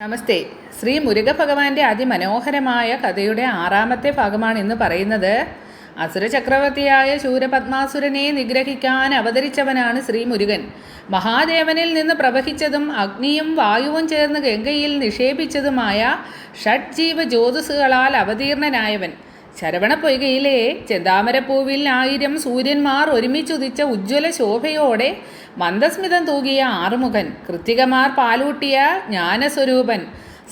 നമസ്തേ. ശ്രീ മുരുക ഭഗവാന്റെ അതിമനോഹരമായ കഥയുടെ ആറാമത്തെ ഭാഗമാണ് ഇന്ന് പറയുന്നത്. അസുര ചക്രവർത്തിയായ ശൂരപത്മാസുരനെ നിഗ്രഹിക്കാൻ അവതരിച്ചവനാണ് ശ്രീ മുരുകൻ. മഹാദേവനിൽ നിന്ന് പ്രവഹിച്ചതും അഗ്നിയും വായുവും ചേർന്ന് ഗംഗയിൽ നിക്ഷേപിച്ചതുമായ ഷഡ്ജീവ ജ്യോതിസുകളാൽ അവതീർണനായവൻ. ശരവണപ്പൊയ്കയിലെ ചെന്താമരപ്പൂവിൽ ആയിരം സൂര്യന്മാർ ഒരുമിച്ചുദിച്ച ഉജ്ജ്വല ശോഭയോടെ മന്ദസ്മിതം തൂകിയ ആറുമുഖൻ കൃത്തികമാർ പാലൂട്ടിയ ജ്ഞാനസ്വരൂപൻ.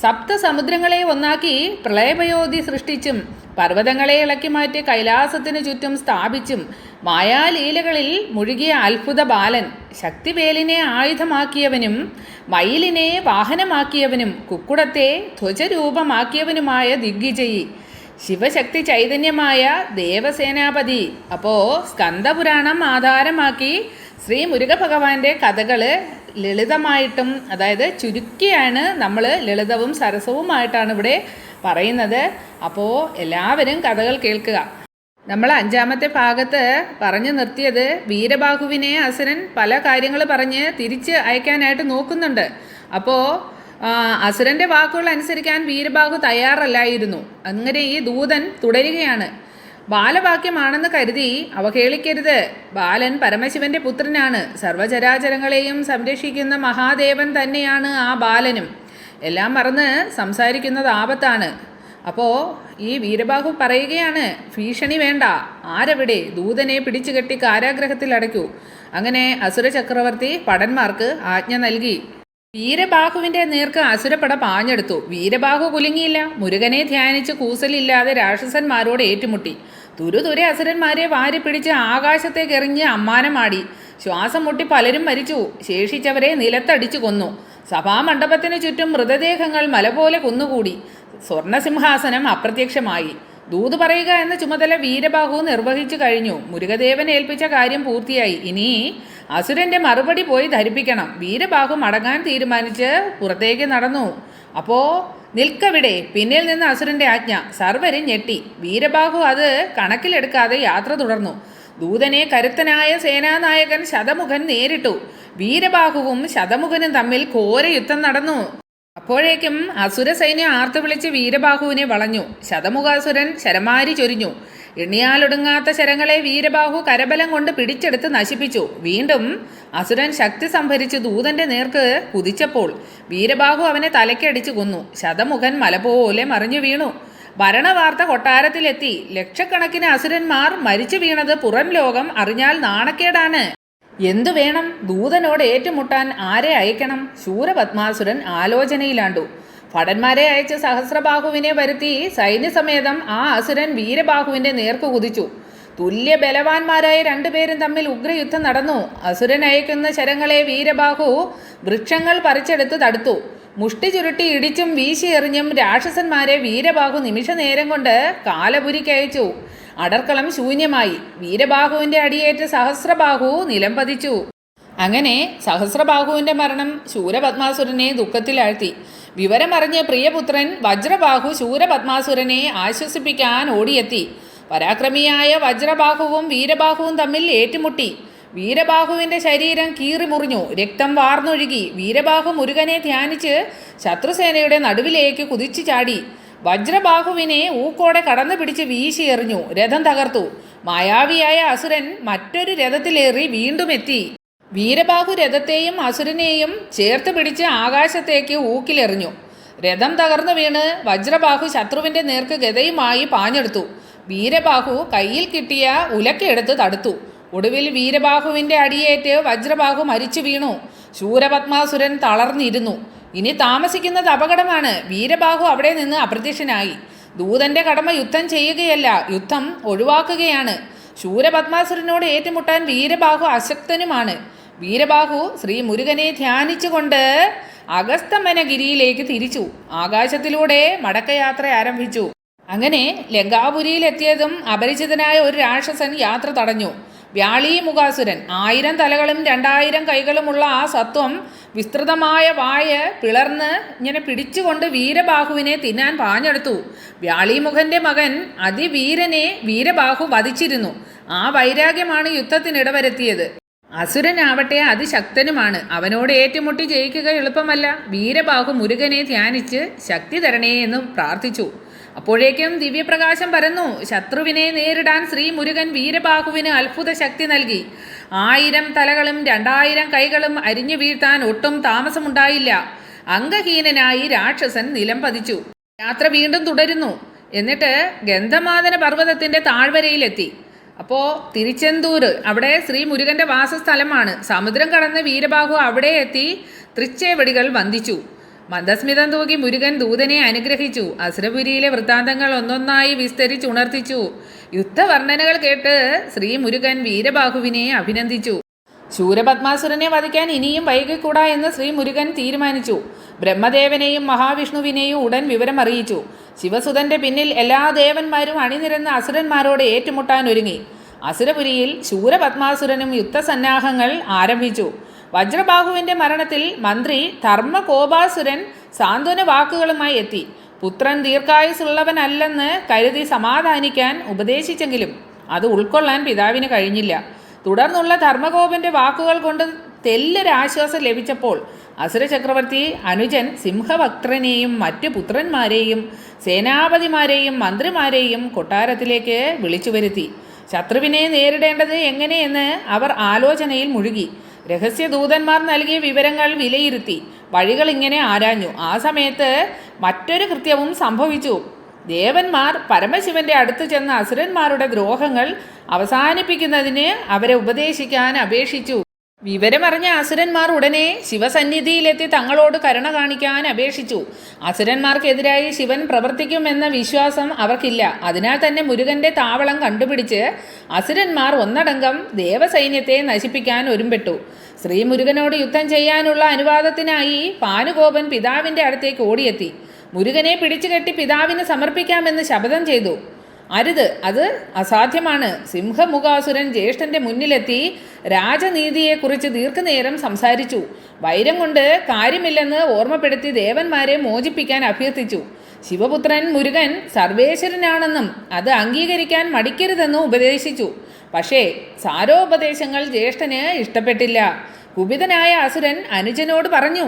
സപ്തസമുദ്രങ്ങളെ ഒന്നാക്കി പ്രളയപയോധി സൃഷ്ടിച്ചും പർവതങ്ങളെ ഇളക്കി മാറ്റി കൈലാസത്തിനു ചുറ്റും സ്ഥാപിച്ചും മായാലീലകളിൽ മുഴുകിയ അത്ഭുത ബാലൻ ശക്തിവേലിനെ ആയുധമാക്കിയവനും മയിലിനെ വാഹനമാക്കിയവനും കുക്കുടത്തെ ധ്വജരൂപമാക്കിയവനുമായ ദിഗ്വിജയി. ശിവശക്തി ചൈതന്യമായ ദേവസേനാപതി അപ്പോ സ്കന്ദപുരാണം ആധാരമാക്കി ശ്രീ മുരുക ഭഗവാന്റെ കഥകൾ ലളിതമായിട്ടും അതായത് ചുരുക്കിയാണ് നമ്മൾ ലളിതവും സരസവുമായിട്ടാണ് ഇവിടെ പറയുന്നത്. അപ്പോൾ എല്ലാവരും കഥകൾ കേൾക്കുക. നമ്മൾ അഞ്ചാമത്തെ ഭാഗത്ത് പറഞ്ഞു നിർത്തിയത് വീരബാഹുവിനെ അസുരൻ പല കാര്യങ്ങൾ പറഞ്ഞ് തിരിച്ച് അയക്കാനായിട്ട് നോക്കുന്നുണ്ട്. അപ്പോൾ അസുരന്റെ വാക്കുകൾ അനുസരിക്കാൻ വീരബാഹു തയ്യാറല്ലായിരുന്നു. അങ്ങനെ ഈ ദൂതൻ തുടരുകയാണ്. ബാലവാക്യമാണെന്ന് കരുതി അവഹേളിക്കരുത്. ബാലൻ പരമശിവന്റെ പുത്രനാണ്. സർവചരാചരങ്ങളെയും സംരക്ഷിക്കുന്ന മഹാദേവൻ തന്നെയാണ് ആ ബാലനും. എല്ലാം മറന്ന് സംസാരിക്കുന്നത് ആപത്താണ്. അപ്പോൾ ഈ വീരബാഹു പറയുകയാണ് ഭീഷണി വേണ്ട. ആരവിടെ ദൂതനെ പിടിച്ചു കെട്ടി കാരാഗ്രഹത്തിൽ അടയ്ക്കൂ. അങ്ങനെ അസുര ചക്രവർത്തി പടന്മാർക്ക് ആജ്ഞ നൽകി. വീരബാഹുവിന്റെ നേർക്ക് അസുരപ്പട പാഞ്ഞെടുത്തു. വീരബാഹു കുലുങ്ങിയില്ല. മുരുകനെ ധ്യാനിച്ച് കൂസലില്ലാതെ രാക്ഷസന്മാരോട് ഏറ്റുമുട്ടി. തുരുതുരെ അസുരന്മാരെ വാരി പിടിച്ച് ആകാശത്തേക്ക് എറിഞ്ഞ് അമ്മാനമാടി. ശ്വാസം മുട്ടി പലരും മരിച്ചു. ശേഷിച്ചവരെ നിലത്തടിച്ചു കൊന്നു. സഭാമണ്ഡപത്തിനു ചുറ്റും മൃതദേഹങ്ങൾ മല പോലെ കുന്നുകൂടി. സ്വർണസിംഹാസനം അപ്രത്യക്ഷമായി. ദൂത് പറയുക എന്ന ചുമതല വീരബാഹു നിർവഹിച്ചു കഴിഞ്ഞു. മുരുകദേവൻ ഏൽപ്പിച്ച കാര്യം പൂർത്തിയായി. ഇനി അസുരന്റെ മറുപടി പോയി ധരിപ്പിക്കണം. വീരബാഹു മടങ്ങാൻ തീരുമാനിച്ച് പുറത്തേക്ക് നടന്നു. അപ്പോ നിൽക്കവിടെ. പിന്നിൽ നിന്ന് അസുരന്റെ ആജ്ഞ. സർവരും ഞെട്ടി. വീരബാഹു അത് കണക്കിലെടുക്കാതെ യാത്ര തുടർന്നു. ദൂതനെ കരുത്തനായ സേനാനായകൻ ശതമുഖൻ നേരിട്ടു. വീരബാഹുവും ശതമുഖനും തമ്മിൽ ഘോര യുദ്ധം നടന്നു. അപ്പോഴേക്കും അസുര സൈന്യം ആർത്തു വിളിച്ച് വീരബാഹുവിനെ വളഞ്ഞു. ശതമുഖാസുരൻ ശരമാരി ചൊരിഞ്ഞു. എണ്ണിയാലൊടുങ്ങാത്ത ശരങ്ങളെ വീരബാഹു കരബലം കൊണ്ട് പിടിച്ചെടുത്ത് നശിപ്പിച്ചു. വീണ്ടും അസുരൻ ശക്തി സംഭരിച്ച് ദൂതന്റെ നേർക്ക് കുതിച്ചപ്പോൾ വീരബാഹു അവനെ തലക്കടിച്ചു കൊന്നു. ശതമുഖൻ മലപോലെ മറിഞ്ഞു വീണു. ഭരണവാർത്ത കൊട്ടാരത്തിലെത്തി. ലക്ഷക്കണക്കിന് അസുരന്മാർ മരിച്ചു വീണത് പുറം ലോകം അറിഞ്ഞാൽ നാണക്കേടാണ്. എന്തു വേണം? ദൂതനോട് ഏറ്റുമുട്ടാൻ ആരെ അയക്കണം? ശൂരപത്മാസുരൻ ആലോചനയിലാണ്ടു. ഭടന്മാരെ അയച്ച് സഹസ്രബാഹുവിനെ വരുത്തി സൈന്യസമേതം ആ അസുരൻ വീരബാഹുവിന്റെ നേർക്കു കുതിച്ചു. തുല്യ ബലവാന്മാരായ രണ്ടുപേരും തമ്മിൽ ഉഗ്രയുദ്ധം നടന്നു. അസുരൻ അയക്കുന്ന ശരങ്ങളെ വീരബാഹു വൃക്ഷങ്ങൾ പറിച്ചെടുത്ത് തടുത്തു. മുഷ്ടി ചുരുട്ടി ഇടിച്ചും വീശിയെറിഞ്ഞും രാക്ഷസന്മാരെ വീരബാഹു നിമിഷ നേരം കൊണ്ട് കാലപുരിക്കയച്ചു അടർക്കളം ശൂന്യമായി. വീരബാഹുവിന്റെ അടിയേറ്റ് സഹസ്രബാഹു നിലംപതിച്ചു അങ്ങനെ സഹസ്രബാഹുവിന്റെ മരണം ശൂരപത്മാസുരനെ ദുഃഖത്തിലാഴ്ത്തി. വിവരമറിഞ്ഞ് പ്രിയപുത്രൻ വജ്രബാഹു ശൂരപത്മാസുരനെ ആശ്വസിപ്പിക്കാൻ ഓടിയെത്തി. പരാക്രമിയായ വജ്രബാഹുവും വീരബാഹുവും തമ്മിൽ ഏറ്റുമുട്ടി. വീരബാഹുവിന്റെ ശരീരം കീറിമുറിഞ്ഞു. രക്തം വാർന്നൊഴുകി. വീരബാഹു മുരുകനെ ധ്യാനിച്ച് ശത്രുസേനയുടെ നടുവിലേക്ക് കുതിച്ചു ചാടി. വജ്രബാഹുവിനെ ഊക്കോടെ കടന്നു പിടിച്ച് വീശിയെറിഞ്ഞു രഥം തകർത്തു. മായാവിയായ അസുരൻ മറ്റൊരു രഥത്തിലേറി വീണ്ടും എത്തി. വീരബാഹു രഥത്തെയും അസുരനെയും ചേർത്ത് പിടിച്ച് ആകാശത്തേക്ക് ഊക്കിലെറിഞ്ഞു. രഥം തകർന്നു വീണ് വജ്രബാഹു ശത്രുവിന്റെ നേർക്ക് ഗതയുമായി പാഞ്ഞെടുത്തു. വീരബാഹു കയ്യിൽ കിട്ടിയ ഉലക്കെടുത്ത് തടുത്തു. ഒടുവിൽ വീരബാഹുവിന്റെ അടിയേറ്റ് വജ്രബാഹു മരിച്ചു വീണു. ശൂരപത്മാസുരൻ തളർന്നിരുന്നു. ഇനി താമസിക്കുന്നത് അപകടമാണ്. വീരബാഹു അവിടെ നിന്ന് അപ്രത്യക്ഷനായി. ദൂതന്റെ കടമ യുദ്ധം ചെയ്യുകയല്ല യുദ്ധം ഒഴിവാക്കുകയാണ്. ശൂരപത്മാസുരനോട് ഏറ്റുമുട്ടാൻ വീരബാഹു അശക്തനുമാണ്. വീരബാഹു ശ്രീ മുരുകനെ ധ്യാനിച്ചുകൊണ്ട് അഗസ്തമനഗിരിയിലേക്ക് തിരിച്ചു. ആകാശത്തിലൂടെ മടക്കയാത്ര ആരംഭിച്ചു. അങ്ങനെ ലങ്കാപുരിയിലെത്തിയതും അപരിചിതനായ ഒരു രാക്ഷസൻ യാത്ര തടഞ്ഞു. വ്യാളി മുഖാസുരൻ ആയിരം തലകളും രണ്ടായിരം കൈകളുമുള്ള ആ സത്വം വിസ്തൃതമായ വായ പിളർന്ന് ഇങ്ങനെ പിടിച്ചുകൊണ്ട് വീരബാഹുവിനെ തിന്നാൻ പാഞ്ഞെടുത്തു. വ്യാളിമുഖന്റെ മകൻ അതിവീരനെ വീരബാഹു വധിച്ചിരുന്നു. ആ വൈരാഗ്യമാണ് യുദ്ധത്തിനിടവരുത്തിയത്. അസുരനാവട്ടെ അതിശക്തനുമാണ് അവനോട് ഏറ്റുമുട്ടി ജയിക്കുക എളുപ്പമല്ല. വീരബാഹു മുരുകനെ ധ്യാനിച്ച് ശക്തി തരണേ എന്ന് പ്രാർത്ഥിച്ചു. അപ്പോഴേക്കും ദിവ്യപ്രകാശം പരന്നു. ശത്രുവിനെ നേരിടാൻ ശ്രീ മുരുകൻ വീരബാഹുവിന് അത്ഭുത ശക്തി നൽകി. ആയിരം തലകളും രണ്ടായിരം കൈകളും അരിഞ്ഞു വീഴ്ത്താൻ ഒട്ടും താമസമുണ്ടായില്ല. അംഗഹീനനായി രാക്ഷസൻ നിലം പതിച്ചു. യാത്ര വീണ്ടും തുടരുന്നു. എന്നിട്ട് ഗന്ധമാതന പർവതത്തിന്റെ താഴ്വരയിലെത്തി. അപ്പോൾ തിരുച്ചെന്തൂർ അവിടെ ശ്രീ മുരുകന്റെ വാസസ്ഥലമാണ്. സമുദ്രം കടന്ന് വീരബാഹു അവിടെ എത്തി തൃച്ചേവടികൾ വന്ദിച്ചു. മന്ദസ്മിതം തൂകി മുരുകൻ ദൂതനെ അനുഗ്രഹിച്ചു. അസുരപുരിയിലെ വൃത്താന്തങ്ങൾ ഒന്നൊന്നായി വിസ്തരിച്ചുണർത്തിച്ചു. യുദ്ധവർണനകൾ കേട്ട് ശ്രീ മുരുകൻ വീരബാഹുവിനെ അഭിനന്ദിച്ചു. ശൂരപത്മാസുരനെ വധിക്കാൻ ഇനിയും വൈകിക്കൂടാ എന്ന് ശ്രീ മുരുകൻ തീരുമാനിച്ചു. ബ്രഹ്മദേവനെയും മഹാവിഷ്ണുവിനെയും ഉടൻ വിവരം അറിയിച്ചു. ശിവസുതന്റെ പിന്നിൽ എല്ലാ ദേവന്മാരും അണിനിരന്ന അസുരന്മാരോട് ഏറ്റുമുട്ടാൻ ഒരുങ്ങി. അസുരപുരിയിൽ ശൂരപത്മാസുരനും യുദ്ധസന്നാഹങ്ങൾ ആരംഭിച്ചു. വജ്രബാഹുവിന്റെ മരണത്തിൽ മന്ത്രി ധർമ്മകോപാസുരൻ സാന്ത്വന വാക്കുകളുമായി എത്തി. പുത്രൻ ദീർഘായുസുള്ളവനല്ലെന്ന് കരുതി സമാധാനിക്കാൻ ഉപദേശിച്ചെങ്കിലും അത് ഉൾക്കൊള്ളാൻ പിതാവിന് കഴിഞ്ഞില്ല. തുടർന്നുള്ള ധർമ്മകോപന്റെ വാക്കുകൾ കൊണ്ട് തെല്ലൊരാശ്വാസം ലഭിച്ചപ്പോൾ അസുര ചക്രവർത്തി അനുജൻ സിംഹഭക്തനെയും മറ്റു പുത്രന്മാരെയും സേനാപതിമാരെയും മന്ത്രിമാരെയും കൊട്ടാരത്തിലേക്ക് വിളിച്ചു വരുത്തി. ശത്രുവിനെ നേരിടേണ്ടത് എങ്ങനെയെന്ന് അവർ ആലോചനയിൽ മുഴുകി. രഹസ്യദൂതന്മാർ നൽകിയ വിവരങ്ങൾ വിലയിരുത്തി. വഴികൾ ഇങ്ങനെ ആരാഞ്ഞു. ആ സമയത്ത് മറ്റൊരു കൃത്യവും സംഭവിച്ചു. ദേവന്മാർ പരമശിവന്റെ അടുത്ത് ചെന്ന അസുരന്മാരുടെ ദ്രോഹങ്ങൾ അവസാനിപ്പിക്കുന്നതിന് അവരെ ഉപദേശിക്കാൻ അപേക്ഷിച്ചു. വിവരമറിഞ്ഞ അസുരന്മാർ ഉടനെ ശിവസന്നിധിയിലെത്തി തങ്ങളോട് കരുണ കാണിക്കാൻ അപേക്ഷിച്ചു. അസുരന്മാർക്കെതിരായി ശിവൻ പ്രവർത്തിക്കുമെന്ന വിശ്വാസം അവർക്കില്ല. അതിനാൽ തന്നെ മുരുകന്റെ താവളം കണ്ടുപിടിച്ച് അസുരന്മാർ ഒന്നടങ്കം ദേവസൈന്യത്തെ നശിപ്പിക്കാൻ ഒരുമ്പെട്ടു. ശ്രീ മുരുകനോട് യുദ്ധം ചെയ്യാനുള്ള അനുവാദത്തിനായി പാനുഗോപൻ പിതാവിന്റെ അടുത്തേക്ക് ഓടിയെത്തി. മുരുകനെ പിടിച്ചു കെട്ടി പിതാവിന് സമർപ്പിക്കാമെന്ന് ശപഥം ചെയ്തു. അരുത് അത് അസാധ്യമാണ്. സിംഹമുഖാസുരൻ ജ്യേഷ്ഠന്റെ മുന്നിലെത്തി രാജനീതിയെക്കുറിച്ച് ദീർഘനേരം സംസാരിച്ചു. വൈരം കൊണ്ട് കാര്യമില്ലെന്ന് ഓർമ്മപ്പെടുത്തി ദേവന്മാരെ മോചിപ്പിക്കാൻ അഭ്യർത്ഥിച്ചു. ശിവപുത്രൻ മുരുകൻ സർവേശ്വരനാണെന്നും അത് അംഗീകരിക്കാൻ മടിക്കരുതെന്നും ഉപദേശിച്ചു. പക്ഷേ സാരോപദേശങ്ങൾ ജ്യേഷ്ഠന് ഇഷ്ടപ്പെട്ടില്ല. കുപിതനായ അസുരൻ അനുജനോട് പറഞ്ഞു.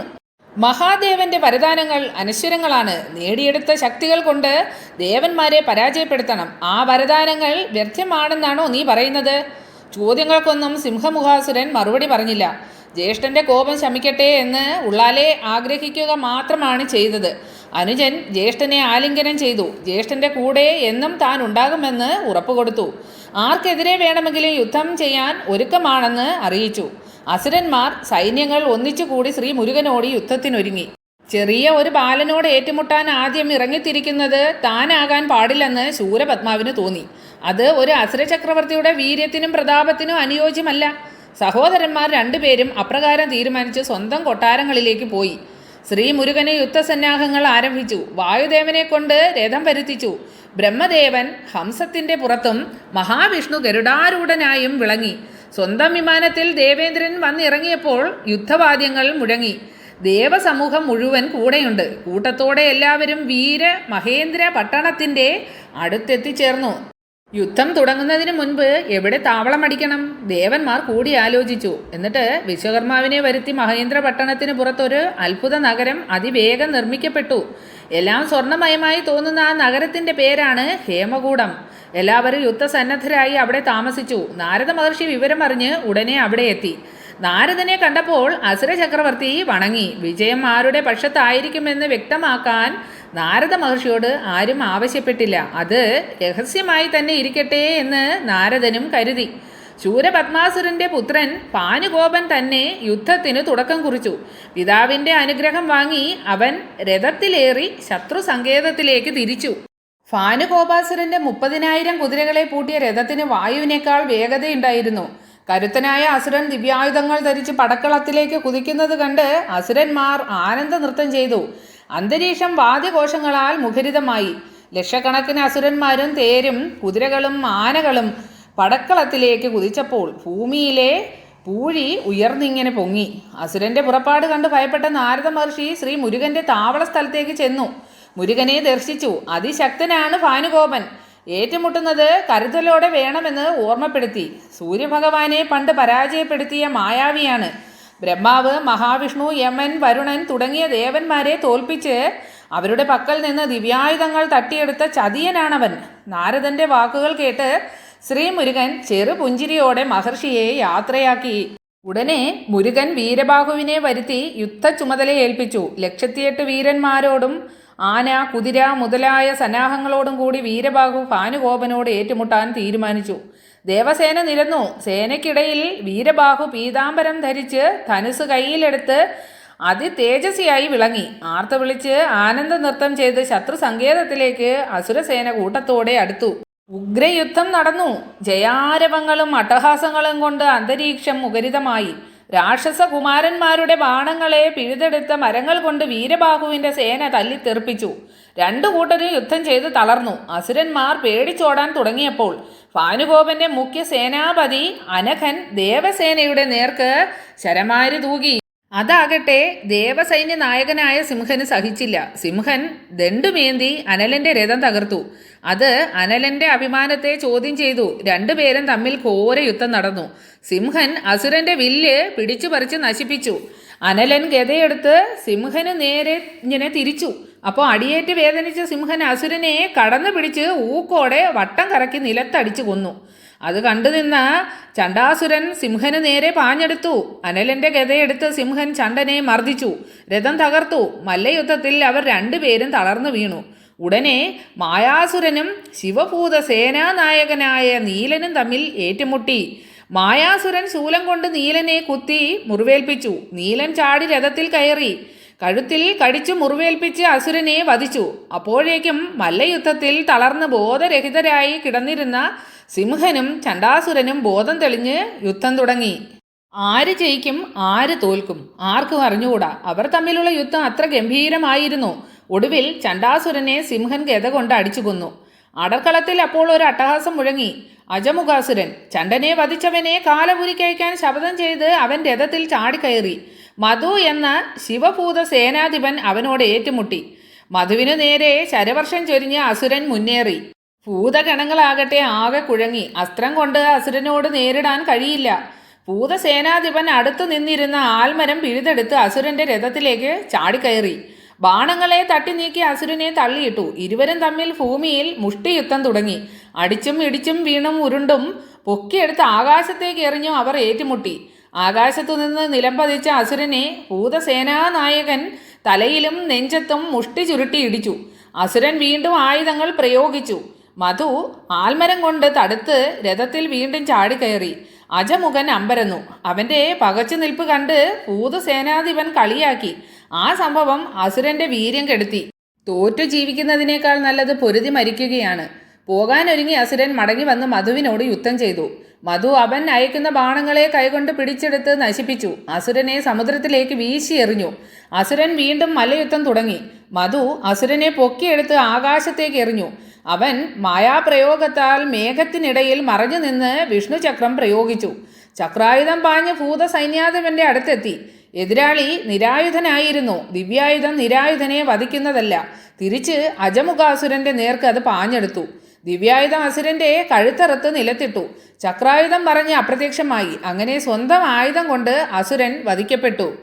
മഹാദേവന്റെ വരദാനങ്ങൾ അനശ്വരങ്ങളാണ്. നേടിയെടുത്ത ശക്തികൾ കൊണ്ട് ദേവന്മാരെ പരാജയപ്പെടുത്തണം. ആ വരദാനങ്ങൾ വ്യർത്ഥമാണെന്നാണോ നീ പറയുന്നത്? ചോദ്യങ്ങൾക്കൊന്നും സിംഹമുഖാസുരൻ മറുപടി പറഞ്ഞില്ല. ജ്യേഷ്ഠന്റെ കോപം ശമിക്കട്ടെ എന്ന് ഉള്ളാലെ ആഗ്രഹിക്കുക മാത്രമാണ് ചെയ്തത്. അനുജൻ ജ്യേഷ്ഠനെ ആലിംഗനം ചെയ്തു. ജ്യേഷ്ഠന്റെ കൂടെ എന്നും താൻ ഉണ്ടാകുമെന്ന് ഉറപ്പുകൊടുത്തു. ആർക്കെതിരെ വേണമെങ്കിലും യുദ്ധം ചെയ്യാൻ ഒരുക്കമാണെന്ന് അറിയിച്ചു. അസുരന്മാർ സൈന്യങ്ങൾ ഒന്നിച്ചുകൂടി ശ്രീ മുരുകനോടി യുദ്ധത്തിനൊരുങ്ങി. ചെറിയ ഒരു ബാലനോട് ഏറ്റുമുട്ടാൻ ആദ്യം ഇറങ്ങിത്തിരിക്കുന്നത് താനാകാൻ പാടില്ലെന്ന് ശൂരപത്മാവിന് തോന്നി. അത് ഒരു അസുര ചക്രവർത്തിയുടെ വീര്യത്തിനും പ്രതാപത്തിനും അനുയോജ്യമല്ല. സഹോദരന്മാർ രണ്ടുപേരും അപ്രകാരം തീരുമാനിച്ച് സ്വന്തം കൊട്ടാരങ്ങളിലേക്ക് പോയി. ശ്രീ മുരുകന് യുദ്ധസന്നാഹങ്ങൾ ആരംഭിച്ചു. വായുദേവനെ കൊണ്ട് രഥം വരുത്തിച്ചു. ബ്രഹ്മദേവൻ ഹംസത്തിന്റെ പുറത്തും മഹാവിഷ്ണു ഗരുഡാരൂഢനായും വിളങ്ങി. സ്വന്തം വിമാനത്തിൽ ദേവേന്ദ്രൻ വന്നിറങ്ങിയപ്പോൾ യുദ്ധവാദ്യങ്ങൾ മുഴങ്ങി. ദേവസമൂഹം മുഴുവൻ കൂടെയുണ്ട്. കൂട്ടത്തോടെ എല്ലാവരും വീര മഹേന്ദ്ര പട്ടണത്തിന്റെ അടുത്തെത്തിച്ചേർന്നു. യുദ്ധം തുടങ്ങുന്നതിന് മുൻപ് എവിടെ താവളം അടിക്കണം? ദേവന്മാർ കൂടി ആലോചിച്ചു. എന്നിട്ട് വിശ്വകർമാവിനെ വരുത്തി മഹേന്ദ്ര പട്ടണത്തിന് പുറത്തൊരു അത്ഭുത നഗരം അതിവേഗം നിർമ്മിക്കപ്പെട്ടു. എല്ലാം സ്വർണമയമായി തോന്നുന്ന ആ നഗരത്തിന്റെ പേരാണ് ഹേമകൂടം. എല്ലാവരും യുദ്ധസന്നദ്ധരായി അവിടെ താമസിച്ചു. നാരദ മഹർഷി വിവരമറിഞ്ഞ് ഉടനെ അവിടെ എത്തി. നാരദനെ കണ്ടപ്പോൾ അസുര ചക്രവർത്തി വണങ്ങി. വിജയം ആരുടെ പക്ഷത്തായിരിക്കുമെന്ന് വ്യക്തമാക്കാൻ നാരദ മഹർഷിയോട് ആരും ആവശ്യപ്പെട്ടില്ല. അത് രഹസ്യമായി തന്നെ ഇരിക്കട്ടെ എന്ന് നാരദനും കരുതി. ശൂരപത്മാസുരന്റെ പുത്രൻ പാനുകോപൻ തന്നെ യുദ്ധത്തിന് തുടക്കം കുറിച്ചു. പിതാവിന്റെ അനുഗ്രഹം വാങ്ങി അവൻ രഥത്തിലേറി ശത്രു സങ്കേതത്തിലേക്ക് തിരിച്ചു. ഫാനുകോപാസുരന്റെ മുപ്പതിനായിരം കുതിരകളെ പൂട്ടിയ രഥത്തിന് വായുവിനേക്കാൾ വേഗതയുണ്ടായിരുന്നു. കരുത്തനായ അസുരൻ ദിവ്യായുധങ്ങൾ ധരിച്ച് പടക്കളത്തിലേക്ക് കുതിക്കുന്നത് കണ്ട് അസുരന്മാർ ആനന്ദ നൃത്തം ചെയ്തു. അന്തരീക്ഷം വാദ്യഘോഷങ്ങളാൽ മുഖരിതമായി. ലക്ഷക്കണക്കിന് അസുരന്മാരും തേരും കുതിരകളും ആനകളും പടക്കളത്തിലേക്ക് കുതിച്ചപ്പോൾ ഭൂമിയിലെ പൂഴി ഉയർന്നിങ്ങനെ പൊങ്ങി. അസുരന്റെ പുറപ്പാട് കണ്ട് ഭയപ്പെട്ട നാരദ മഹർഷി ശ്രീ മുരുകന്റെ താവള സ്ഥലത്തേക്ക് ചെന്നു. മുരുകനെ ദർശിച്ചു. അതിശക്തനാണ് ഭാനുഗോപൻ. ഏറ്റുമുട്ടുന്നത് കരുതലോടെ വേണമെന്ന് ഓർമ്മപ്പെടുത്തി. സൂര്യഭഗവാനെ പണ്ട് പരാജയപ്പെടുത്തിയ മായാവിയാണ്. ബ്രഹ്മാവ് മഹാവിഷ്ണു യമൻ വരുണൻ തുടങ്ങിയ ദേവന്മാരെ തോൽപ്പിച്ച് അവരുടെ പക്കൽ നിന്ന് ദിവ്യായുധങ്ങൾ തട്ടിയെടുത്ത ചതിയനാണവൻ. നാരദന്റെ വാക്കുകൾ കേട്ട് ശ്രീമുരുകൻ ചെറുപുഞ്ചിരിയോടെ മഹർഷിയെ യാത്രയാക്കി. ഉടനെ മുരുകൻ വീരബാഹുവിനെ വരുത്തി യുദ്ധ ചുമതല ഏൽപ്പിച്ചു. ലക്ഷത്തിയെട്ട് വീരന്മാരോടും ആന കുതിര മുതലായ സന്നാഹങ്ങളോടും കൂടി വീരബാഹു ഭാനുകോപനോട് ഏറ്റുമുട്ടാൻ തീരുമാനിച്ചു. ദേവസേന നിരന്നു സേനയ്ക്കിടയിൽ വീരബാഹു പീതാംബരം ധരിച്ച് ധനുസ് കയ്യിലെടുത്ത് അതിതേജസ്വിയായി വിളങ്ങി. ആർത്ത് വിളിച്ച് ആനന്ദ നൃത്തം ചെയ്ത് ശത്രു സങ്കേതത്തിലേക്ക് അസുരസേന കൂട്ടത്തോടെ അടുത്തു. ഉഗ്രയുദ്ധം നടന്നു. ജയാരവങ്ങളും അട്ടഹാസങ്ങളും കൊണ്ട് അന്തരീക്ഷം മുഖരിതമായി. രാക്ഷസകുമാരന്മാരുടെ ബാണങ്ങളെ പിഴുതെടുത്ത മരങ്ങൾ കൊണ്ട് വീരബാഹുവിന്റെ സേന തല്ലി തല്ലിത്തെറിപ്പിച്ചു രണ്ടു കൂട്ടരും യുദ്ധം ചെയ്ത് തളർന്നു. അസുരന്മാർ പേടിച്ചോടാൻ തുടങ്ങിയപ്പോൾ ഭാനുഗോപന്റെ മുഖ്യ സേനാപതി അനഘൻ ദേവസേനയുടെ നേർക്ക് ശരമാരി തൂകി. അതാകട്ടെ ദേവസൈന്യ നായകനായ സിംഹന് സഹിച്ചില്ല. സിംഹൻ ദണ്ടുമേന്തി അനലന്റെ രഥം തകർത്തു. അത് അനലന്റെ അഭിമാനത്തെ ചോദ്യം ചെയ്തു. രണ്ടുപേരും തമ്മിൽ ഘോര യുദ്ധം നടന്നു. സിംഹൻ അസുരന്റെ വില്ല് പിടിച്ചു പറിച്ച് നശിപ്പിച്ചു. അനലൻ ഗതയെടുത്ത് സിംഹന് നേരെ ഇങ്ങനെ തിരിച്ചു. അപ്പോൾ അടിയേറ്റ് വേദനിച്ച സിംഹൻ അസുരനെ കടന്നു പിടിച്ച് ഊക്കോടെ വട്ടം കറക്കി നിലത്തടിച്ചു കൊന്നു. അത് കണ്ടു നിന്ന ചണ്ടാസുരൻ സിംഹന് നേരെ പാഞ്ഞെടുത്തു. അനലന്റെ ഗതയെടുത്ത് സിംഹൻ ചണ്ടനെ മർദ്ദിച്ചു. രഥം തകർത്തു. മല്ലയുദ്ധത്തിൽ അവർ രണ്ടുപേരും തളർന്നു വീണു. ഉടനെ മായാസുരനും ശിവഭൂത സേനാനായകനായ നീലനും തമ്മിൽ ഏറ്റുമുട്ടി. മായാസുരൻ ശൂലം കൊണ്ട് നീലനെ കുത്തി മുറിവേൽപ്പിച്ചു. നീലൻ ചാടി രഥത്തിൽ കയറി. കഴുത്തിൽ കടിച്ചു മുറിവേൽപ്പിച്ച് അസുരനെ വധിച്ചു. അപ്പോഴേക്കും മല്ലയുദ്ധത്തിൽ തളർന്ന് ബോധരഹിതരായി കിടന്നിരുന്ന സിംഹനും ചണ്ടാസുരനും ബോധം തെളിഞ്ഞ് യുദ്ധം തുടങ്ങി. ആര് ജയിക്കും ആര് തോൽക്കും ആർക്കും അറിഞ്ഞുകൂടാ. അവർ തമ്മിലുള്ള യുദ്ധം അത്ര ഗംഭീരമായിരുന്നു. ഒടുവിൽ ചണ്ടാസുരനെ സിംഹൻ ഗത കൊണ്ട് അടിച്ചു കൊന്നു. അടർക്കളത്തിൽ അപ്പോൾ ഒരു അട്ടഹാസം മുഴങ്ങി. അജമുഖാസുരൻ ചണ്ടനെ വധിച്ചവനെ കാലപുരിക്കയക്കാൻ ശബ്ദം ചെയ്ത് അവൻ രഥത്തിൽ ചാടിക്കയറി. മധു എന്ന ശിവഭൂത സേനാധിപൻ അവനോട് ഏറ്റുമുട്ടി. മധുവിനു നേരെ ശരവർഷം ചൊരിഞ്ഞ് അസുരൻ മുന്നേറി. ഭൂതഗണങ്ങളാകട്ടെ ആകെ കുഴങ്ങി. അസ്ത്രം കൊണ്ട് അസുരനോട് നേരിടാൻ കഴിയില്ല. ഭൂതസേനാധിപൻ അടുത്തു നിന്നിരുന്ന ആൽമരം പിഴുതെടുത്ത് അസുരന്റെ രഥത്തിലേക്ക് ചാടിക്കയറി. ബാണങ്ങളെ തട്ടി നീക്കി അസുരനെ തള്ളിയിട്ടു. ഇരുവരും തമ്മിൽ ഭൂമിയിൽ മുഷ്ടിയുദ്ധം തുടങ്ങി. അടിച്ചും ഇടിച്ചും വീണും ഉരുണ്ടും പൊക്കിയെടുത്ത് ആകാശത്തേക്ക് എറിഞ്ഞും അവർ ഏറ്റുമുട്ടി. ആകാശത്തു നിന്ന് നിലംപതിച്ച അസുരനെ ഭൂതസേനാനായകൻ തലയിലും നെഞ്ചത്തും മുഷ്ടി ചുരുട്ടി ഇടിച്ചു. അസുരൻ വീണ്ടും ആയുധങ്ങൾ പ്രയോഗിച്ചു. മധു ആൽമരം കൊണ്ട് തടുത്ത് രഥത്തിൽ വീണ്ടും ചാടിക്കയറി. അജമുഖൻ അമ്പരന്നു. അവന്റെ പകച്ചു നിൽപ്പ് കണ്ട് ഭൂതസേനാധിപൻ കളിയാക്കി. ആ സംഭവം അസുരന്റെ വീര്യം കെടുത്തി. തോറ്റു ജീവിക്കുന്നതിനേക്കാൾ നല്ലത് പൊരുതി മരിക്കുകയാണ്. പോകാനൊരുങ്ങി അസുരൻ മടങ്ങി വന്ന് മധുവിനോട് യുദ്ധം ചെയ്തു. മധു അവൻ അയക്കുന്ന ബാണങ്ങളെ കൈകൊണ്ട് പിടിച്ചെടുത്ത് നശിപ്പിച്ചു. അസുരനെ സമുദ്രത്തിലേക്ക് വീശി എറിഞ്ഞു. അസുരൻ വീണ്ടും മലയുദ്ധം തുടങ്ങി. മധു അസുരനെ പൊക്കിയെടുത്ത് ആകാശത്തേക്ക് എറിഞ്ഞു. അവൻ മായാപ്രയോഗത്താൽ മേഘത്തിനിടയിൽ മറഞ്ഞു നിന്ന് വിഷ്ണു ചക്രം പ്രയോഗിച്ചു. ചക്രായുധം പാഞ്ഞ് ഭൂത സൈന്യാധിപന്റെ അടുത്തെത്തി. എതിരാളി നിരായുധനായിരുന്നു. ദിവ്യായുധം നിരായുധനെ വധിക്കുന്നതല്ല. തിരിച്ച് അജമുഖാസുരന്റെ നേർക്ക് അത് പാഞ്ഞെടുത്തു. ദിവ്യായുധം അസുരന്റെ കഴുത്തറുത്ത് നിലത്തിട്ടു. ചക്രായുധം പറഞ്ഞ് അപ്രത്യക്ഷമായി. അങ്ങനെ സ്വന്തം ആയുധം കൊണ്ട് അസുരൻ വധിക്കപ്പെട്ടു.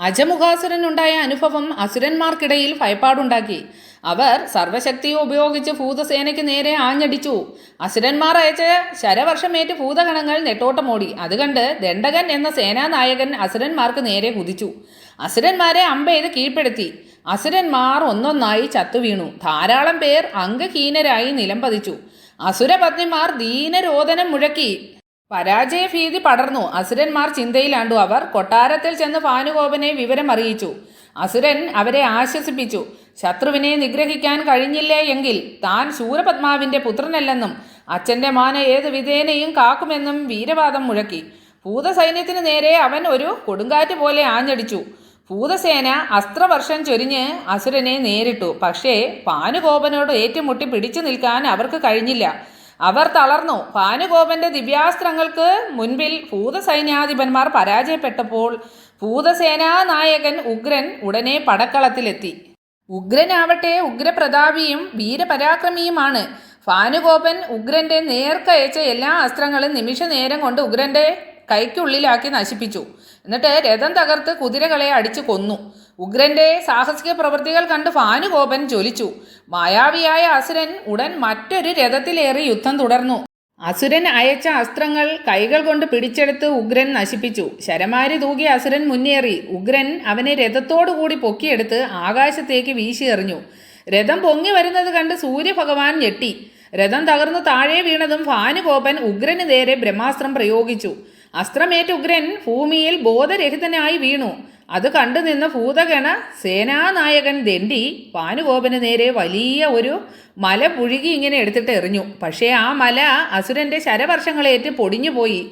അജമുഖാസുരനുണ്ടായ അനുഭവം അസുരന്മാർക്കിടയിൽ ഭയപ്പാടുണ്ടാക്കി. അവർ സർവശക്തിയും ഉപയോഗിച്ച് ഭൂതസേനയ്ക്ക് നേരെ ആഞ്ഞടിച്ചു. അസുരന്മാർ അയച്ച ശരവർഷമേറ്റ് ഭൂതഗണങ്ങൾ നെട്ടോട്ടമോടി. അത് കണ്ട് ദണ്ഡകൻ എന്ന സേനാനായകൻ അസുരന്മാർക്ക് നേരെ കുതിച്ചു. അസുരന്മാരെ അമ്പെയ്ത് കീഴ്പ്പെടുത്തി. അസുരന്മാർ ഒന്നൊന്നായി ചത്തുവീണു ധാരാളം പേർ അംഗഹീനരായി നിലംപതിച്ചു അസുരപത്നിമാർ ദീനരോധനം മുഴക്കി. പരാജയഭീതി പടർന്നു. അസുരന്മാർ ചിന്തയിലാണ്ടു അവർ. കൊട്ടാരത്തിൽ ചെന്ന് ഭാനുഗോപനെ വിവരം അറിയിച്ചു. അസുരൻ അവരെ ആശ്വസിപ്പിച്ചു. ശത്രുവിനെ നിഗ്രഹിക്കാൻ കഴിഞ്ഞില്ലേ എങ്കിൽ താൻ ശൂരപത്മാവിന്റെ പുത്രനല്ലെന്നും അച്ഛന്റെ മാന ഏത് വിധേനയും കാക്കുമെന്നും വീരവാദം മുഴക്കി. ഭൂതസൈന്യത്തിന് നേരെ അവൻ ഒരു കൊടുങ്കാറ്റ് പോലെ ആഞ്ഞടിച്ചു. ഭൂതസേന അസ്ത്രവർഷം ചൊരിഞ്ഞ് അസുരനെ നേരിട്ടു. പക്ഷേ പാനുകോപനോട് ഏറ്റുമുട്ടി പിടിച്ചു നിൽക്കാൻ അവർക്ക് കഴിഞ്ഞില്ല. അവർ തളർന്നു. പാനുകോപന്റെ ദിവ്യാസ്ത്രങ്ങൾക്ക് മുൻപിൽ ഭൂതസൈന്യാധിപന്മാർ പരാജയപ്പെട്ടപ്പോൾ ഭൂതസേനാ നായകൻ ഉഗ്രൻ ഉടനെ പടക്കളത്തിലെത്തി. ഉഗ്രനാവട്ടെ ഉഗ്രപ്രതാപിയും വീരപരാക്രമിയുമാണ്. ഫാനുകോപൻ ഉഗ്രന്റെ നേർക്കയച്ച എല്ലാ അസ്ത്രങ്ങളും നിമിഷ നേരം കൊണ്ട് ഉഗ്രന്റെ കൈക്കുള്ളിലാക്കി നശിപ്പിച്ചു. എന്നിട്ട് രഥം തകർത്ത് കുതിരകളെ അടിച്ചു കൊന്നു. ഉഗ്രന്റെ സാഹസിക പ്രവൃത്തികൾ കണ്ട് ഫാനുകോപൻ ജ്വലിച്ചു. മായാവിയായ അസുരൻ ഉടൻ മറ്റൊരു രഥത്തിലേറി യുദ്ധം തുടർന്നു. അസുരൻ അയച്ച അസ്ത്രങ്ങൾ കൈകൾ കൊണ്ട് പിടിച്ചെടുത്ത് ഉഗ്രൻ നശിപ്പിച്ചു. ശരമാരി തൂകി അസുരൻ മുന്നേറി. ഉഗ്രൻ അവനെ രഥത്തോടുകൂടി പൊക്കിയെടുത്ത് ആകാശത്തേക്ക് വീശി എറിഞ്ഞു. രഥം പൊങ്ങി വരുന്നത് കണ്ട് സൂര്യഭഗവാൻ ഞെട്ടി. രഥം തകർന്ന് താഴെ വീണതും ഭാനുകോപൻ ഉഗ്രന് നേരെ ബ്രഹ്മാസ്ത്രം പ്രയോഗിച്ചു. അസ്ത്രമേറ്റ് ഉഗ്രൻ ഭൂമിയിൽ ബോധരഹിതനായി വീണു. അത് കണ്ടു നിന്ന ഭൂതഗണ സേനാനായകൻ ദണ്ഡി പാനുകോപന് നേരെ വലിയ ഒരു മല പുഴുകി ഇങ്ങനെ എടുത്തിട്ട് എറിഞ്ഞു. പക്ഷേ ആ മല അസുരന്റെ ശരവർഷങ്ങളേറ്റ് പൊടിഞ്ഞു പോയി.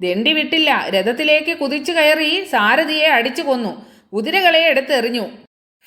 ദണ്ഡി വിട്ടില്ല. രഥത്തിലേക്ക് കുതിച്ചു കയറി സാരഥിയെ അടിച്ചു കൊന്നു. കുതിരകളെ എടുത്തെറിഞ്ഞു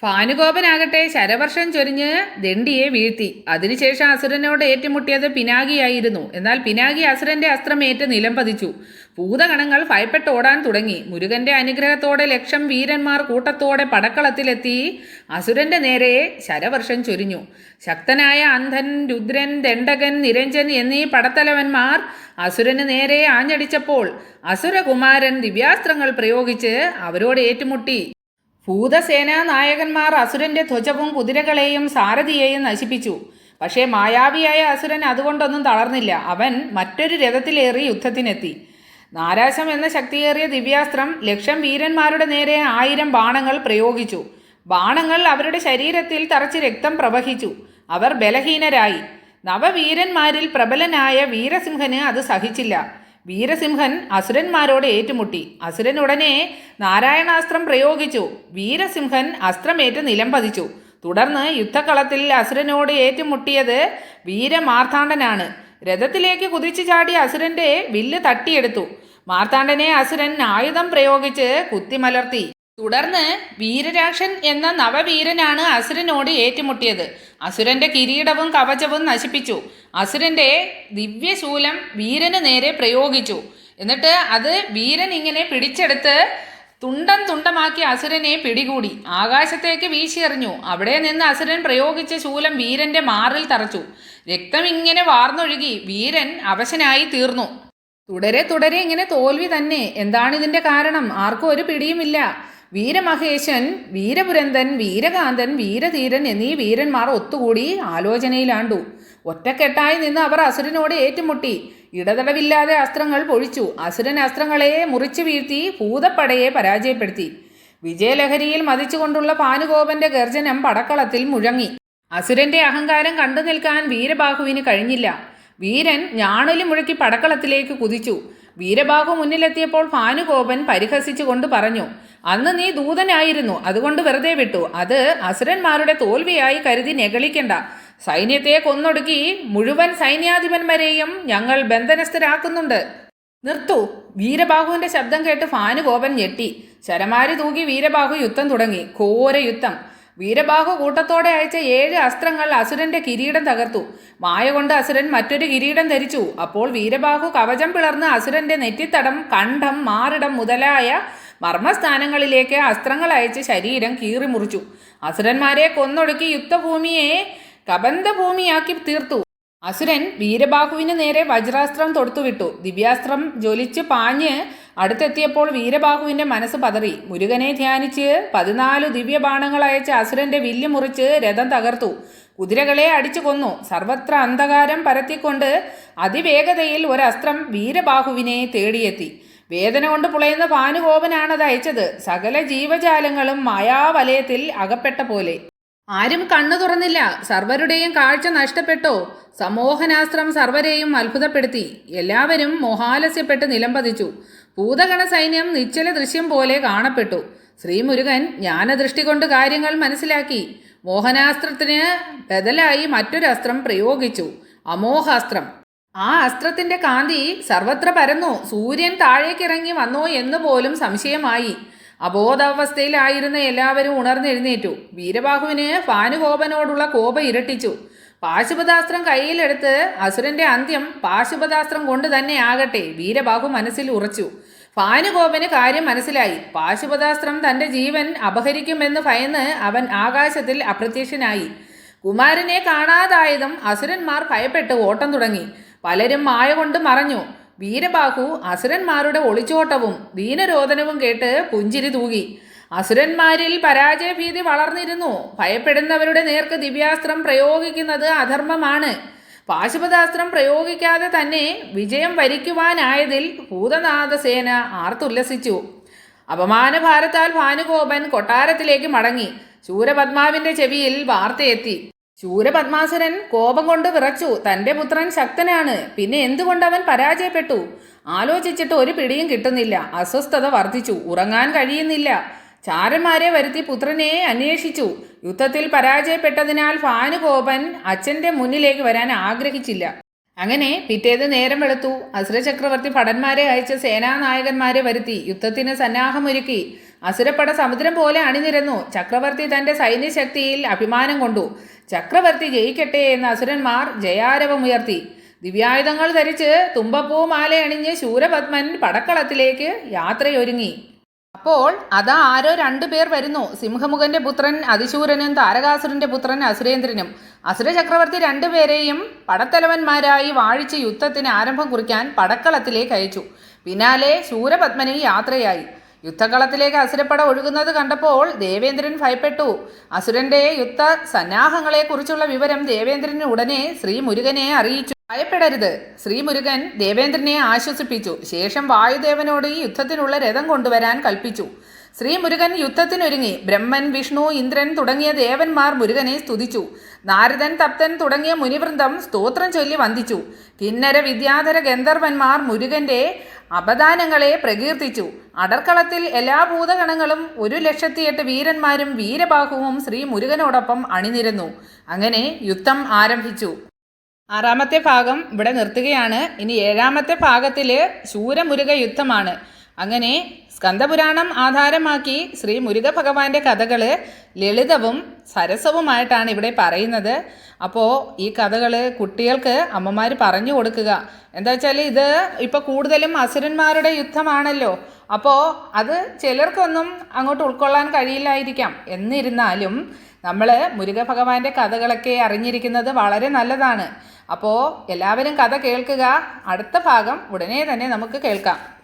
ഭാനുകോപനാകട്ടെ ശരവർഷം ചൊരിഞ്ഞ് ദണ്ഡിയെ വീഴ്ത്തി. അതിനുശേഷം അസുരനോട് ഏറ്റുമുട്ടിയത് പിനാകിയായിരുന്നു. എന്നാൽ പിനാകി അസുരന്റെ അസ്ത്രമേറ്റ് നിലം പതിച്ചു. ഭൂതഗണങ്ങൾ ഭയപ്പെട്ട് ഓടാൻ തുടങ്ങി. മുരുകന്റെ അനുഗ്രഹത്തോടെ ലക്ഷം വീരന്മാർ കൂട്ടത്തോടെ പടക്കളത്തിലെത്തി അസുരന്റെ നേരെ ശരവർഷം ചൊരിഞ്ഞു. ശക്തനായ അന്ധൻ രുദ്രൻ ദണ്ഡകൻ നിരഞ്ജൻ എന്നീ പടത്തലവന്മാർ അസുരന് നേരെ ആഞ്ഞടിച്ചപ്പോൾ അസുരകുമാരൻ ദിവ്യാസ്ത്രങ്ങൾ പ്രയോഗിച്ച് അവരോട് ഏറ്റുമുട്ടി. ഭൂതസേനാ നായകന്മാർ അസുരന്റെ ധ്വജവും കുതിരകളെയും സാരഥിയെയും നശിപ്പിച്ചു. പക്ഷേ മായാവിയായ അസുരൻ അതുകൊണ്ടൊന്നും തളർന്നില്ല. അവൻ മറ്റൊരു രഥത്തിലേറി യുദ്ധത്തിനെത്തി. നാരാശം എന്ന ശക്തിയേറിയ ദിവ്യാസ്ത്രം ലക്ഷം വീരന്മാരുടെ നേരെ ആയിരം ബാണങ്ങൾ പ്രയോഗിച്ചു. ബാണങ്ങൾ അവരുടെ ശരീരത്തിൽ തറച്ച് രക്തം പ്രവഹിച്ചു. അവർ ബലഹീനരായി. നവവീരന്മാരിൽ പ്രബലനായ വീരസിംഹന് അത് സഹിച്ചില്ല. വീരസിംഹൻ അസുരന്മാരോട് ഏറ്റുമുട്ടി. അസുരൻ ഉടനെ നാരായണാസ്ത്രം പ്രയോഗിച്ചു. വീരസിംഹൻ അസ്ത്രമേറ്റ് നിലം പതിച്ചു. തുടർന്ന് യുദ്ധക്കളത്തിൽ അസുരനോട് ഏറ്റുമുട്ടിയത് വീരമാർത്താണ്ഡനാണ്. രഥത്തിലേക്ക് കുതിച്ചു ചാടിയ അസുരന്റെ വില്ല് തട്ടിയെടുത്തു. മാർത്താണ്ഡനെ അസുരൻ ആയുധം പ്രയോഗിച്ച് കുത്തിമലർത്തി. തുടർന്ന് വീരരാക്ഷൻ എന്ന നവവീരനാണ് അസുരനോട് ഏറ്റുമുട്ടിയത്. അസുരന്റെ കിരീടവും കവചവും നശിപ്പിച്ചു. അസുരന്റെ ദിവ്യശൂലം വീരന് നേരെ പ്രയോഗിച്ചു. എന്നിട്ട് അത് വീരൻ ഇങ്ങനെ പിടിച്ചെടുത്ത് തുണ്ടം തുണ്ടമാക്കി അസുരനെ പിടികൂടി. ആകാശത്തേക്ക് വീശിയെറിഞ്ഞു. അവിടെ നിന്ന് അസുരൻ പ്രയോഗിച്ച ശൂലം വീരന്റെ മാറിൽ തറച്ചു. രക്തം ഇങ്ങനെ വാർന്നൊഴുകി വീരൻ അവശനായി തീർന്നു. തുടരെ തുടരെ ഇങ്ങനെ തോൽവി തന്നെ. എന്താണ് ഇതിന്റെ കാരണം? ആർക്കും ഒരു പിടിയുമില്ല. വീരമഹേശൻ വീരപുരന്തൻ വീരകാന്തൻ വീരധീരൻ എന്നീ വീരന്മാർ ഒത്തുകൂടി ആലോചനയിലാണ്ടു. ഒറ്റക്കെട്ടായി നിന്ന് അവർ അസുരനോട് ഏറ്റുമുട്ടി. ഇടതടവില്ലാതെ അസ്ത്രങ്ങൾ പൊഴിച്ചു. അസുരൻ അസ്ത്രങ്ങളെ മുറിച്ചു വീഴ്ത്തി ഭൂതപ്പടയെ പരാജയപ്പെടുത്തി. വിജയലഹരിയിൽ മതിച്ചുകൊണ്ടുള്ള പാനുകോപന്റെ ഗർജനം പടക്കളത്തിൽ മുഴങ്ങി. അസുരന്റെ അഹങ്കാരം കണ്ടു നിൽക്കാൻ വീരബാഹുവിന് കഴിഞ്ഞില്ല. വീരൻ ഞാണലി മുഴക്കി പടക്കളത്തിലേക്ക് കുതിച്ചു. വീരബാഹു മുന്നിലെത്തിയപ്പോൾ ഭാനുകോപൻ പരിഹസിച്ചുകൊണ്ട് പറഞ്ഞു അന്ന് നീ ദൂതനായിരുന്നു. അതുകൊണ്ട് വെറുതെ വിട്ടു. അത് അസുരന്മാരുടെ തോൽവിയായി കരുതി നെകളിക്കണ്ട സൈന്യത്തെ കൊന്നൊടുക്കി മുഴുവൻ സൈന്യാധിപന്മാരെയും ഞങ്ങൾ ബന്ധനസ്ഥരാക്കുന്നുണ്ട്. നിർത്തു. വീരബാഹുവിന്റെ ശബ്ദം കേട്ട് ഫാനുകോപൻ ഞെട്ടി. ശരമാരി തൂകി വീരബാഹു യുദ്ധം തുടങ്ങി. ഘോര യുദ്ധം. വീരബാഹു കൂട്ടത്തോടെ അയച്ച ഏഴ് അസ്ത്രങ്ങൾ അസുരന്റെ കിരീടം തകർത്തു. മായ കൊണ്ട് അസുരൻ മറ്റൊരു കിരീടം ധരിച്ചു. അപ്പോൾ വീരബാഹു കവചം പിളർന്ന് അസുരന്റെ നെറ്റിത്തടം കണ്ഠം മാറിടം മുതലായ മർമ്മസ്ഥാനങ്ങളിലേക്ക് അസ്ത്രങ്ങൾ അയച്ച് ശരീരം കീറിമുറിച്ചു. അസുരന്മാരെ കൊന്നൊടുക്കി യുദ്ധഭൂമിയെ കബന്ധഭൂമിയാക്കി തീർത്തു. അസുരൻ വീരബാഹുവിന് നേരെ വജ്രാസ്ത്രം തൊടുത്തുവിട്ടു. ദിവ്യാസ്ത്രം ജ്വലിച്ച് പാഞ്ഞ് അടുത്തെത്തിയപ്പോൾ വീരബാഹുവിന്റെ മനസ്സ് പതറി. മുരുകനെ ധ്യാനിച്ച് പതിനാല് ദിവ്യബാണങ്ങൾ അയച്ച് അസുരന്റെ വില്ല് മുറിച്ച് രഥം തകർത്തു. കുതിരകളെ അടിച്ചു കൊന്നു. സർവത്ര അന്ധകാരം പരത്തിക്കൊണ്ട് അതിവേഗതയിൽ ഒരസ്ത്രം വീരബാഹുവിനെ തേടിയെത്തി. വേദന കൊണ്ട് പുളയുന്ന ഭാനുകോപനാണത് അയച്ചത് സകല ജീവജാലങ്ങളും മായാവലയത്തിൽ അകപ്പെട്ട പോലെ. ആരും കണ്ണു തുറന്നില്ല. സർവരുടെയും കാഴ്ച നഷ്ടപ്പെട്ടോ? സമോഹനാസ്ത്രം സർവരെയും അത്ഭുതപ്പെടുത്തി. എല്ലാവരും മോഹാലസ്യപ്പെട്ട് നിലംപതിച്ചു. ഭൂതഗണ സൈന്യം നിശ്ചല ദൃശ്യം പോലെ കാണപ്പെട്ടു. ശ്രീമുരുകൻ ജ്ഞാനദൃഷ്ടി കൊണ്ട് കാര്യങ്ങൾ മനസ്സിലാക്കി. മോഹനാസ്ത്രത്തിന് ബദലായി മറ്റൊരു അസ്ത്രം പ്രയോഗിച്ചു. അമോഹാസ്ത്രം. ആ അസ്ത്രത്തിന്റെ കാന്തി സർവത്ര പരന്നു. സൂര്യൻ താഴേക്കിറങ്ങി വന്നോ എന്ന് പോലും സംശയമായി. അബോധാവസ്ഥയിലായിരുന്ന എല്ലാവരും ഉണർന്നെഴുന്നേറ്റു. വീരബാഹുവിന് ഭാനുകോപനോടുള്ള കോപം ഇരട്ടിച്ചു. പാശുപതാസ്ത്രം കയ്യിലെടുത്ത് അസുരന്റെ അന്ത്യം പാശുപതാസ്ത്രം കൊണ്ട് തന്നെ ആകട്ടെ വീരബാഹു മനസ്സിൽ ഉറച്ചു. ഭാനുകോപന് കാര്യം മനസ്സിലായി. പാശുപതാസ്ത്രം തന്റെ ജീവൻ അപഹരിക്കുമെന്ന് ഭയന്ന് അവൻ ആകാശത്തിൽ അപ്രത്യക്ഷനായി. കുമാരനെ കാണാതായതും അസുരന്മാർ ഭയപ്പെട്ട് ഓട്ടം തുടങ്ങി. പലരും മായ കൊണ്ട് മറഞ്ഞു. വീരബാഹു അസുരന്മാരുടെ ഒളിച്ചോട്ടവും ദീനരോധനവും കേട്ട് പുഞ്ചിരി തൂകി. അസുരന്മാരിൽ പരാജയഭീതി വളർന്നിരുന്നു. ഭയപ്പെടുന്നവരുടെ നേർക്ക് ദിവ്യാസ്ത്രം പ്രയോഗിക്കുന്നത് അധർമ്മമാണ്. പാശുപതാസ്ത്രം പ്രയോഗിക്കാതെ തന്നെ വിജയം വരിക്കുവാനായതിൽ ഭൂതനാഥസേന ആർത്തുല്ലസിച്ചു. അപമാനഭാരത്താൽ ഭാനുഗോപൻ കൊട്ടാരത്തിലേക്ക് മടങ്ങി. ശൂരപത്മാവിന്റെ ചെവിയിൽ വാർത്തയെത്തി. ശൂരപത്മാസുരൻ കോപം കൊണ്ട് വിറച്ചു. തന്റെ പുത്രൻ ശക്തനാണ്. പിന്നെ എന്തുകൊണ്ട് അവൻ പരാജയപ്പെട്ടു? ആലോചിച്ചിട്ട് ഒരു പിടിയും കിട്ടുന്നില്ല. അസ്വസ്ഥത വർദ്ധിച്ചു. ഉറങ്ങാൻ കഴിയുന്നില്ല. ചാരന്മാരെ വരുത്തി പുത്രനെ അന്വേഷിച്ചു. യുദ്ധത്തിൽ പരാജയപ്പെട്ടതിനാൽ ഭാനുകോപൻ അച്ഛന്റെ മുന്നിലേക്ക് വരാൻ ആഗ്രഹിച്ചില്ല. അങ്ങനെ പിറ്റേത് നേരം വെളുത്തു. അസുരചക്രവർത്തി ഭടന്മാരെ അയച്ച് സേനാനായകന്മാരെ വരുത്തി. യുദ്ധത്തിന് സന്നാഹമൊരുക്കി. അസുരപ്പട സമുദ്രം പോലെ അണിനിരന്നു. ചക്രവർത്തി തന്റെ സൈന്യശക്തിയിൽ അഭിമാനം കൊണ്ടു. ചക്രവർത്തി ജയിക്കട്ടെ എന്ന് അസുരന്മാർ ജയാരവമുയർത്തി. ദിവ്യായുധങ്ങൾ ധരിച്ച് തുമ്പപ്പൂ മാലയണിഞ്ഞ് ശൂരപത്മൻ പടക്കളത്തിലേക്ക് യാത്രയൊരുങ്ങി. അപ്പോൾ അതാ ആരോ രണ്ടുപേർ വരുന്നു. സിംഹമുഖന്റെ പുത്രൻ അതിശൂരനും താരകാസുരന്റെ പുത്രൻ അസുരേന്ദ്രനും. അസുര ചക്രവർത്തി രണ്ടുപേരെയും പടത്തലവന്മാരായി വാഴിച്ച് യുദ്ധത്തിന് ആരംഭം കുറിക്കാൻ പടക്കളത്തിലേക്ക് അയച്ചു. പിന്നാലെ ശൂരപത്മനെ യാത്രയായി. യുദ്ധകളത്തിലേക്ക് അസുരപ്പട ഒഴുകുന്നത് കണ്ടപ്പോൾ ദേവേന്ദ്രൻ ഭയപ്പെട്ടു. അസുരന്റെ യുദ്ധ സന്നാഹങ്ങളെക്കുറിച്ചുള്ള വിവരം ദേവേന്ദ്രന് ഉടനെ ശ്രീ മുരുകനെ അറിയിച്ചു. ഭയപ്പെടരുത്. ശ്രീ മുരുകൻ ദേവേന്ദ്രനെ ആശ്വസിപ്പിച്ചു. ശേഷം വായുദേവനോട് ഈ യുദ്ധത്തിനുള്ള രഥം കൊണ്ടുവരാൻ കൽപ്പിച്ചു. ശ്രീ മുരുകൻ യുദ്ധത്തിനൊരുങ്ങി. ബ്രഹ്മൻ വിഷ്ണു ഇന്ദ്രൻ തുടങ്ങിയ ദേവന്മാർ മുരുകനെ സ്തുതിച്ചു. നാരദൻ തപ്തൻ തുടങ്ങിയ മുനിവൃന്ദം സ്തോത്രം ചൊല്ലി വന്ദിച്ചു. കിന്നര വിദ്യാധര ഗന്ധർവന്മാർ മുരുകന്റെ അപദാനങ്ങളെ പ്രകീർത്തിച്ചു. അടർക്കളത്തിൽ എല്ലാ ഭൂതഗണങ്ങളും ഒരു ലക്ഷത്തിയെട്ട് വീരന്മാരും വീരബാഹുവും ശ്രീ മുരുകനോടൊപ്പം അണിനിരന്നു. അങ്ങനെ യുദ്ധം ആരംഭിച്ചു. ആറാമത്തെ ഭാഗം ഇവിടെ നിർത്തുകയാണ്. ഇനി ഏഴാമത്തെ ഭാഗത്തിൽ ശൂരമുരുക യുദ്ധമാണ് അങ്ങനെ സ്കന്ദപുരാണം ആധാരമാക്കി ശ്രീ മുരുക ഭഗവാന്റെ കഥകൾ ലളിതവും സരസവുമായിട്ടാണ് ഇവിടെ പറയുന്നത്. അപ്പോൾ ഈ കഥകൾ കുട്ടികൾക്ക് അമ്മമാർ പറഞ്ഞു കൊടുക്കുക. എന്താ വെച്ചാൽ ഇത് ഇപ്പോൾ കൂടുതലും അസുരന്മാരുടെ യുദ്ധമാണല്ലോ. അപ്പോൾ അത് ചിലർക്കൊന്നും അങ്ങോട്ട് ഉൾക്കൊള്ളാൻ കഴിയില്ലായിരിക്കാം. എന്നിരുന്നാലും നമ്മൾ മുരുക ഭഗവാന്റെ കഥകളൊക്കെ അറിഞ്ഞിരിക്കുന്നത് വളരെ നല്ലതാണ്. അപ്പോൾ എല്ലാവരും കഥ കേൾക്കുക. അടുത്ത ഭാഗം ഉടനെ തന്നെ നമുക്ക് കേൾക്കാം.